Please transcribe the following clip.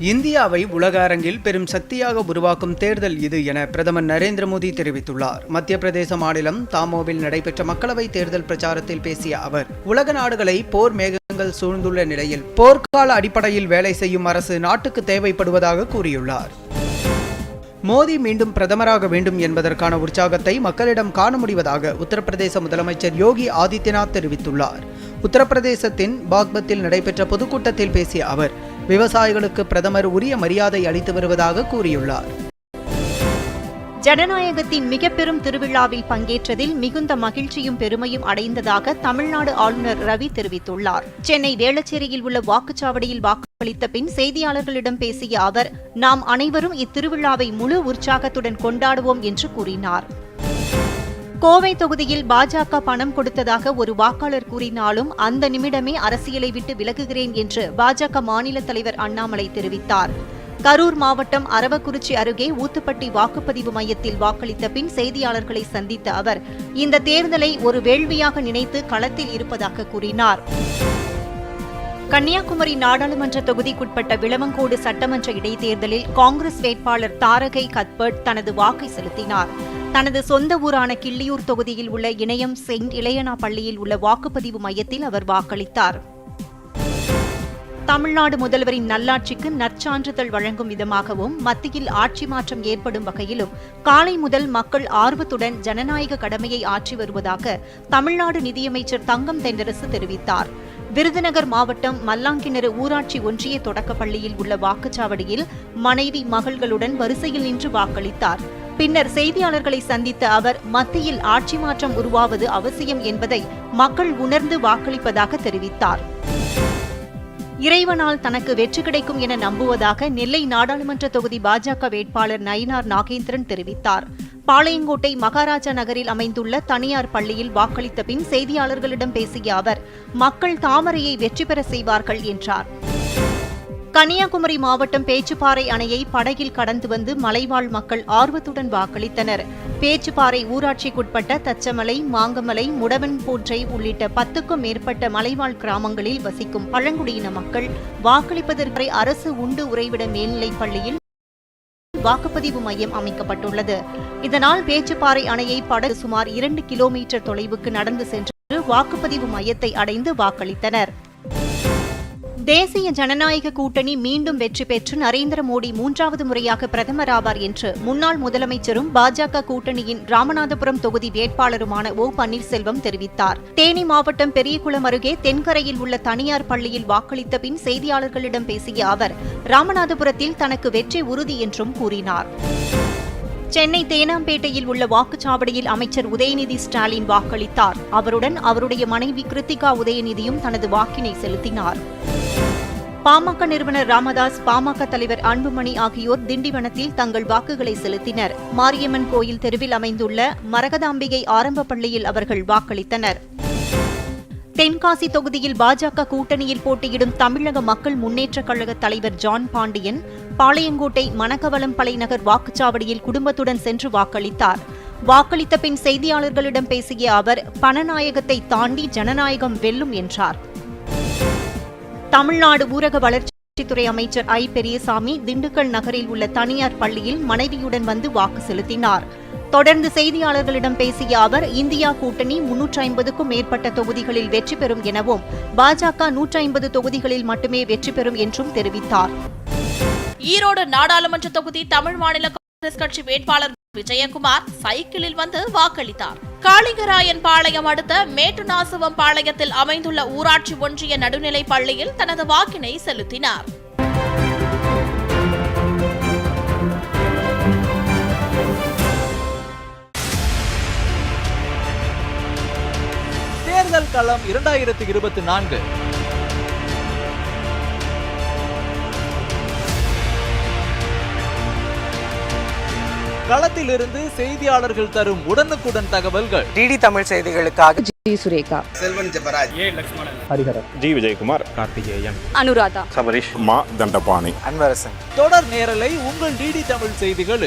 இந்தியாவை உலக அரங்கில் பெரும் சக்தியாக உருவாக்கும் தேர்தல் இது என பிரதமர் நரேந்திர மோடி தெரிவித்துள்ளார். மத்திய பிரதேச மாநிலம் தாமோவில் நடைபெற்ற மக்களவைத் தேர்தல் பிரச்சாரத்தில் பேசிய அவர் உலக நாடுகளை போர் மேகங்கள் சூழ்ந்துள்ள நிலையில் போர்க்கால அடிப்படையில் வேலை செய்யும் அரசு நாட்டுக்கு தேவைப்படுவதாக கூறியுள்ளார். மோடி மீண்டும் பிரதமராக வேண்டும் என்பதற்கான உற்சாகத்தை மக்களிடம் காண முடிவதாக உத்தரப்பிரதேச முதலமைச்சர் யோகி ஆதித்யநாத் தெரிவித்துள்ளார். உத்தரப்பிரதேசத்தின் பாக்பத்தில் நடைபெற்ற பொதுக்கூட்டத்தில் பேசிய அவர் விவசாயிகளுக்கு பிரதமர் உரிய மரியாதை அளித்து வருவதாக கூறியுள்ளார். ஜனநாயகத்தின் மிக பெரும் திருவிழாவில் பங்கேற்றதில் மிகுந்த மகிழ்ச்சியும் பெருமையும் அடைந்ததாக தமிழ்நாடு ஆளுநர் ரவி தெரிவித்துள்ளார். சென்னை வேளச்சேரியில் உள்ள வாக்குச்சாவடியில் வாக்களித்த பின் செய்தியாளர்களிடம் பேசிய அவர் நாம் அனைவரும் இத்திருவிழாவை முழு உற்சாகத்துடன் கொண்டாடுவோம் என்று கூறினார். கோவை தொகுதியில் பாஜக பணம் கொடுத்ததாக ஒரு வாக்காளர் கூறினாலும் அந்த நிமிடமே அரசியலை விட்டு விலகுகிறேன் என்று பாஜக மாநில தலைவர் அண்ணாமலை தெரிவித்தார். கரூர் மாவட்டம் அரவக்குறிச்சி அருகே ஊத்துப்பட்டி வாக்குப்பதிவு மையத்தில் வாக்களித்த பின் செய்தியாளர்களை சந்தித்த அவர் இந்த தேர்தலை ஒரு வேள்வியாக நினைத்து களத்தில் இருப்பதாக கூறினார். கன்னியாகுமரி நாடாளுமன்ற தொகுதிக்குட்பட்ட விளவங்கோடு சட்டமன்ற இடைத்தேர்தலில் காங்கிரஸ் வேட்பாளர் தாரகை கத்பட் தனது வாக்கை செலுத்தினார். தனது சொந்த ஊரான கிள்ளியூர் தொகுதியில் உள்ள இணையம் செயின்ட் இளையனா பள்ளியில் உள்ள வாக்குப்பதிவு மையத்தில் அவர் வாக்களித்தார். தமிழ்நாடு முதல்வரின் நல்லாட்சிக்கு நற்சான்றிதழ் வழங்கும் விதமாகவும் மத்தியில் ஆட்சி மாற்றம் ஏற்படும் வகையிலும் காலை முதல் மக்கள் ஆர்வத்துடன் ஜனநாயக கடமையை ஆற்றி வருவதாக தமிழ்நாடு நிதியமைச்சர் தங்கம் தென்னரசு தெரிவித்தார். விருதுநகர் மாவட்டம் மல்லாங்கிணறு ஊராட்சி ஒன்றிய தொடக்கப்பள்ளியில் உள்ள வாக்குச்சாவடியில் மனைவி மகள்களுடன் வரிசையில் நின்று வாக்களித்தார். பின்னர் செய்தியாளர்களை சந்தித்த அவர் மத்தியில் ஆட்சி மாற்றம் உருவாவது அவசியம் என்பதை மக்கள் உணர்ந்து வாக்களிப்பதாக தெரிவித்தார். இறைவனால் தனக்கு வெற்றி கிடைக்கும் என நம்புவதாக நெல்லை நாடாளுமன்ற தொகுதி பாஜக வேட்பாளர் நயினார் நாகேந்திரன் தெரிவித்தார். பாளையங்கோட்டை மகாராஜா நகரில் அமைந்துள்ள தனியார் பள்ளியில் வாக்களித்த பின் செய்தியாளர்களிடம் பேசிய அவர் மக்கள் தாமரையை வெற்றி பெற செய்வார்கள் என்றார். கன்னியாகுமரி மாவட்டம் பேச்சுப்பாறை அணையை படகில் கடந்து வந்து மலைவாழ் மக்கள் ஆர்வத்துடன் வாக்களித்தனர். பேச்சுப்பாறை ஊராட்சிக்குட்பட்ட தச்சமலை மாங்கமலை முடவன் போன்றை உள்ளிட்ட பத்துக்கும் மேற்பட்ட மலைவாழ் கிராமங்களில் வசிக்கும் பழங்குடியின மக்கள் வாக்களிப்பதற்கு அரசு உண்டு உறைவிட மேல்நிலைப் பள்ளியில் வாக்குப்பதிவு மையம் அமைக்கப்பட்டுள்ளது. இதனால் பேச்சுப்பாறை அணையை படகு சுமார் இரண்டு கிலோமீட்டர் தொலைவுக்கு நடந்து சென்று வாக்குப்பதிவு மையத்தை அடைந்து வாக்களித்தனர். தேசிய ஜனநாயக கூட்டணி மீண்டும் வெற்றி பெற்று நரேந்திர மோடி மூன்றாவது முறையாக பிரதமர் ஆவார் என்று முன்னாள் முதலமைச்சரும் பாஜக கூட்டணியின் ராமநாதபுரம் தொகுதி வேட்பாளருமான ஓ பன்னீர்செல்வம் தெரிவித்தார். தேனி மாவட்டம் பெரியகுளம் அருகே தென்கரையில் உள்ள தனியார் பள்ளியில் வாக்களித்த பின் செய்தியாளர்களிடம் பேசிய அவர் ராமநாதபுரத்தில் தனக்கு வெற்றி உறுதி என்றும் கூறினார். சென்னை தேனாம்பேட்டையில் உள்ள வாக்குச்சாவடியில் அமைச்சர் உதயநிதி ஸ்டாலின் வாக்களித்தார். அவருடன் அவருடைய மனைவி கிருத்திகா உதயநிதியும் தனது வாக்கினை செலுத்தினார். பாமக நிறுவனர் ராமதாஸ் பாமக தலைவர் அன்புமணி ஆகியோர் திண்டிவனத்தில் தங்கள் வாக்குகளை செலுத்தினர். மாரியம்மன் கோயில் தெருவில் அமைந்துள்ள மரகதாம்பிகை ஆரம்ப பள்ளியில் அவர்கள் வாக்களித்தனர். தென்காசி தொகுதியில் பாஜக கூட்டணியில் போட்டியிடும் தமிழக மக்கள் முன்னேற்றக் கழக தலைவர் ஜான் பாண்டியன் பாளையங்கோட்டை மணக்கவலம் பலைநகர் வாக்குச்சாவடியில் குடும்பத்துடன் சென்று வாக்களித்தார். வாக்களித்த பின் செய்தியாளர்களிடம் பேசிய அவர் பணநாயகத்தை தாண்டி ஜனநாயகம் வெல்லும் என்றார். தமிழ்நாடு ஊரக வளர்ச்சித்துறை அமைச்சர் ஐ. பெரியசாமி திண்டுக்கல் நகரில் உள்ள தனியார் பள்ளியில் மனைவியுடன் வந்து வாக்கு செலுத்தினார். தொடர்ந்து செய்தியாளர்களிடம் பேசிய அவர் இந்தியா கூட்டணி முன்னூற்றி ஐம்பதுக்கும் மேற்பட்ட தொகுதிகளில் வெற்றி பெறும் எனவும் பாஜக நூற்றி ஐம்பது தொகுதிகளில் மட்டுமே வெற்றி பெறும் என்றும் தெரிவித்தார். ஈரோடு நாடாளுமன்ற தொகுதி தமிழ் மாநில காங்கிரஸ் கட்சி வேட்பாளர் விஜயகுமார் சைக்கிளில் வந்து வாக்களித்தார். காளிங்கராயன் பாளையம் அடுத்த மேட்டுநாசுவம் பாளையத்தில் அமைந்துள்ள ஊராட்சி ஒன்றிய நடுநிலைப் பள்ளியில் தனது வாக்கினை செலுத்தினார். தேர்தல் களம் இரண்டாயிரத்தி இருபத்தி நான்கு. களத்திலிருந்து செய்தியாளர்கள் தரும் உடனுக்குடன் தகவல்கள். டிடி தமிழ் செய்திகளுக்காக ஜி சுரேகா. செல்வன் ஜெபராஜ். ஜி விஜயகுமார். கார்த்திகேயன். அனுராதா. சபரிஷ் மா தண்டபாணி. அன்பரசன் தொடர் நேரலை உங்கள் டிடி தமிழ் செய்திகள்